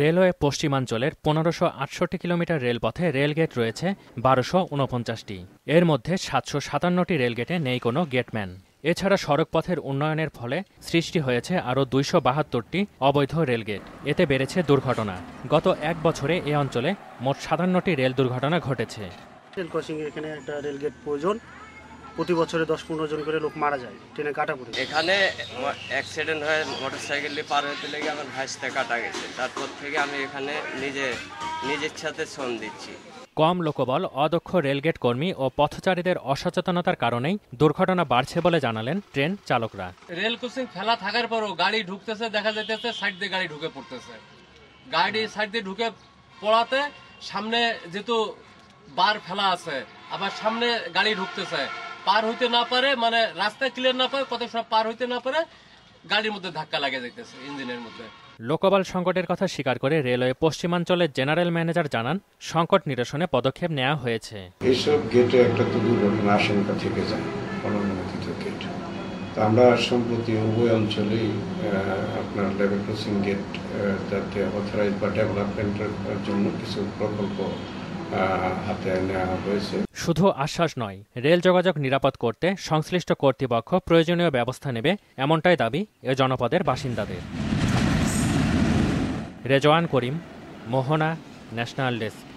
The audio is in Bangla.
রেলওয়ে পশ্চিমাঞ্চলের পনেরোশো আটষট্টি কিলোমিটার রেলপথে রেলগেট রয়েছে বারোশো উনপঞ্চাশটি এর মধ্যে সাতশো সাতান্নটি রেলগেটে নেই কোনো গেটম্যান। এছাড়া সড়কপথের উন্নয়নের ফলে সৃষ্টি হয়েছে আরও দুইশো বাহাত্তরটি অবৈধ রেলগেট। এতে বেড়েছে দুর্ঘটনা। গত এক বছরে এ অঞ্চলে মোট সাতান্নটি রেল দুর্ঘটনা ঘটেছে। রেল ক্রসিং এখানে একটা রেলগেট প্রয়োজন। প্রতি বছরে দশ পনেরো জন করে লোক মারা যায় ট্রেনে কাটা পড়ে এখানে অ্যাক্সিডেন্ট হয়ে মোটরসাইকেল দিয়ে পার হতে লেগে আমার ভাইসতে কাটা গেছে। তারপর থেকে আমি এখানে নিজে নিজের সাথে শ্রম দিচ্ছি। কম লোকবল অদক্ষ রেলগেট কর্মী ও পথচারীদের অসচেতনতার কারণেই দুর্ঘটনা বাড়ছে বলে জানালেন ট্রেন চালকরা। রেল ক্রসিং ফেলা থাকার পরও গাড়ি ঢুকতেছে দেখা যাইতেছে সাইড দিয়ে গাড়ি ঢুকে পড়তেছে। গাড়ি সাইড দিয়ে ঢুকে পড়াতে সামনে যেহেতু বার ফেলা আছে আবার সামনে গাড়ি ঢুকতেছে। পার হইতে না পারে মানে রাস্তা ক্লিয়ার না পারে কত সব পার হইতে না পারে গাড়ির মধ্যে ধাক্কা লাগে যাইতেছে ইঞ্জিনের মধ্যে। লোকবল সংকটের কথা স্বীকার করে রেলওয়ে পশ্চিমাঞ্চলের জেনারেল ম্যানেজার জানান সংকট নিরসনে পদক্ষেপ নেওয়া হয়েছে। এইসব গেটে একটা তো দুর্ঘটনা আশঙ্কা থেকে যায় অননুমোদিত গেট তো আমরা সম্প্রতি উভয় অঞ্চলেই আহ, আপনার লেভেল ক্রসিং গেট যাতে অথরাইজ বা ডেভেলপমেন্টের জন্য কিছু প্রকল্প হাতে নেওয়া হয়েছে। শুধু আশ্বাস নয়, রেল যোগাযোগ নিরাপদ করতে সংশ্লিষ্ট কর্তৃপক্ষ প্রয়োজনীয় ব্যবস্থা নেবে এমনটাই দাবি এ জনপদের বাসিন্দাদের। Rezwan Karim, Mohona national desk.